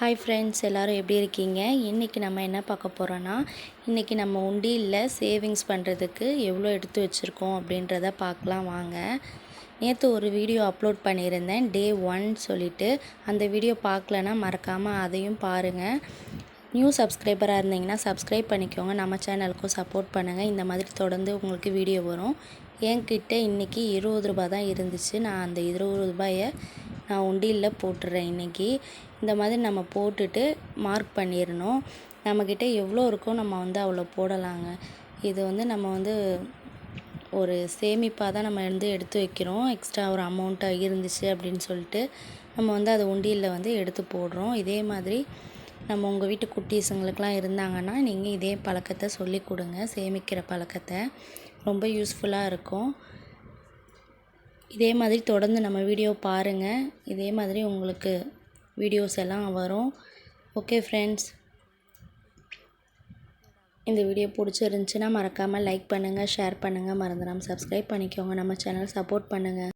Hi friends எல்லோரும் எப்படி இருக்கீங்க? இன்றைக்கி நம்ம என்ன பார்க்க போகிறோன்னா இன்றைக்கி நம்ம உண்டியில் சேவிங்ஸ் பண்ணுறதுக்கு எவ்வளோ எடுத்து வச்சுருக்கோம் அப்படின்றத பார்க்கலாம் வாங்க. நேற்று ஒரு வீடியோ அப்லோட் பண்ணியிருந்தேன் டே ஒன் சொல்லிவிட்டு அந்த வீடியோ பார்க்கலன்னா மறக்காமல் அதையும் பாருங்கள் நியூ சப்ஸ்கிரைபராக இருந்தீங்கன்னா சப்ஸ்கிரைப் பண்ணிக்கோங்க. நம்ம சேனலுக்கும் சப்போர்ட் பண்ணுங்கள் இந்த மாதிரி தொடர்ந்து உங்களுக்கு வீடியோ வரும். என்கிட்ட இன்றைக்கி இருபது ரூபா தான் இருந்துச்சு. நான் அந்த இருபது ரூபாயை நான் உண்டியலில் போட்டுடுறேன் இன்றைக்கி இந்த மாதிரி நம்ம போட்டுட்டு மார்க் பண்ணிடணும் நம்மக்கிட்ட எவ்வளோ இருக்கோ நம்ம வந்து அவ்வளோ போடலாங்க. இது வந்து நம்ம வந்து ஒரு சேமிப்பாக தான் நம்ம வந்து எடுத்து வைக்கிறோம். எக்ஸ்ட்ரா ஒரு அமௌண்ட்டாக இருந்துச்சு அப்படின்னு சொல்லிட்டு நம்ம வந்து அதை உண்டியலில் வந்து எடுத்து போடுறோம். இதே மாதிரி நம்ம உங்கள் வீட்டு குட்டீஸுங்களுக்கெலாம் இருந்தாங்கன்னா நீங்கள் இதே பழக்கத்தை சொல்லி கொடுங்க. சேமிக்கிற பழக்கத்தை. ரொம்ப யூஸ்ஃபுல்லாக இருக்கும். இதே மாதிரி தொடர்ந்து நம்ம வீடியோ பாருங்கள் இதே மாதிரி உங்களுக்கு வீடியோஸ் எல்லாம் வரும். ஓகே ஃப்ரெண்ட்ஸ் இந்த வீடியோ பிடிச்சிருந்துச்சின்னா மறக்காமல் லைக் பண்ணுங்கள் ஷேர் பண்ணுங்கள் மறந்துடாமல் சப்ஸ்கிரைப் பண்ணிக்கோங்க. நம்ம சேனல் சப்போர்ட் பண்ணுங்கள்